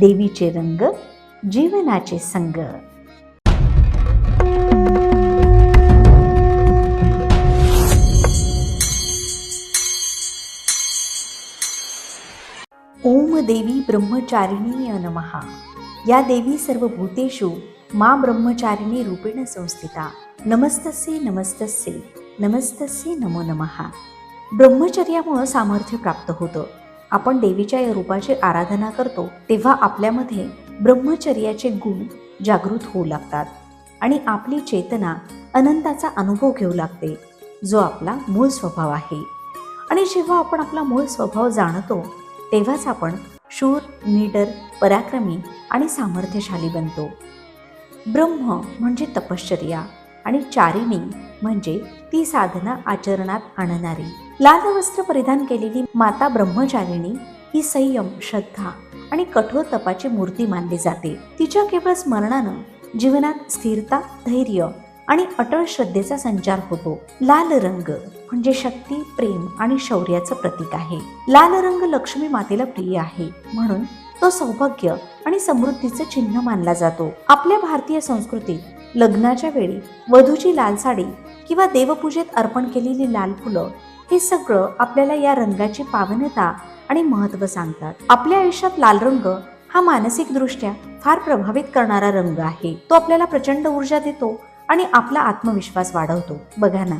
देवीचे रंग जीवनाचे संग. ओम देवी ब्रह्मचारिणी नमहा या देवी सर्व भूतेषु मा ब्रह्मचारिणी रूपेण संस्थिता. नमस्तस्ये नमस्तस्ये नमस्तस्ये नमो नमहा ब्रह्मचर्यामुळं सामर्थ्य प्राप्त होतं. आपण देवीच्या या रूपाची आराधना करतो तेव्हा आपल्यामध्ये ब्रह्मचर्याचे गुण जागृत होऊ लागतात आणि आपली चेतना अनंताचा अनुभव घेऊ लागते जो आपला मूळ स्वभाव आहे. आणि जेव्हा आपण आपला मूळ स्वभाव जाणतो तेव्हाच आपण शूर निडर पराक्रमी आणि सामर्थ्यशाली बनतो. ब्रह्म म्हणजे तपश्चर्या आणि चारिणी म्हणजे ती साधना आचरणात आणणारी. लाल वस्त्र परिधान केलेली माता ब्रह्मचारिणी ही संयम श्रद्धा आणि कठोर तपाची मूर्ती मानली जाते. तिच्या केवळ स्मरणानं जीवनात स्थिरता धैर्य आणि अटळ श्रद्धेचा संचार होतो. लाल रंग म्हणजे शक्ती प्रेम आणि शौर्याचं प्रतीक आहे. लाल रंग लक्ष्मी मातेला प्रिय आहे. म्हणून तो सौभाग्य आणि समृद्धीचं चिन्ह मानला जातो. आपल्या भारतीय संस्कृतीत लग्नाच्या वेळी वधूची लाल साडी किंवा देवपूजेत अर्पण केलेली लाल फुलं हे सगळं आपल्याला या रंगाची पावनता आणि महत्त्व सांगतात. आपल्या आयुष्यात लाल रंग हा मानसिक दृष्ट्या फार प्रभावित करणारा रंग आहे. तो आपल्याला प्रचंड ऊर्जा देतो आणि आपला आत्मविश्वास वाढवतो. बघा ना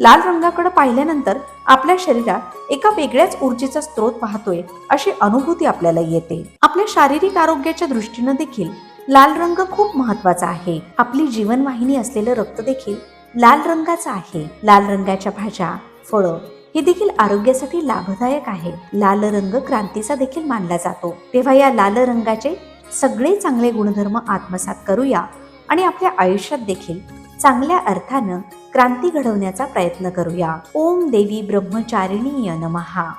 लाल रंगाकडे पाहिल्यानंतर आपल्या शरीरात एका वेगळ्याच ऊर्जेचा स्रोत पाहतोय अशी अनुभूती आपल्याला येते. आपल्या शारीरिक आरोग्याच्या दृष्टीनं देखील लाल रंग खूप महत्त्वाचा आहे. आपली जीवनवाहिनी असलेलं रक्त देखील लाल रंगाचं आहे. लाल रंगाच्या भाज्या फळं. हे देखील आरोग्यासाठी लाभदायक आहे. लाल रंग क्रांतीचा देखील मानला जातो. तेव्हा या लाल रंगाचे सगळे चांगले गुणधर्म आत्मसात करूया आणि आपल्या आयुष्यात देखील चांगल्या अर्थानं क्रांती घडवण्याचा प्रयत्न करूया. ओम देवी ब्रह्मचारिणी नमहा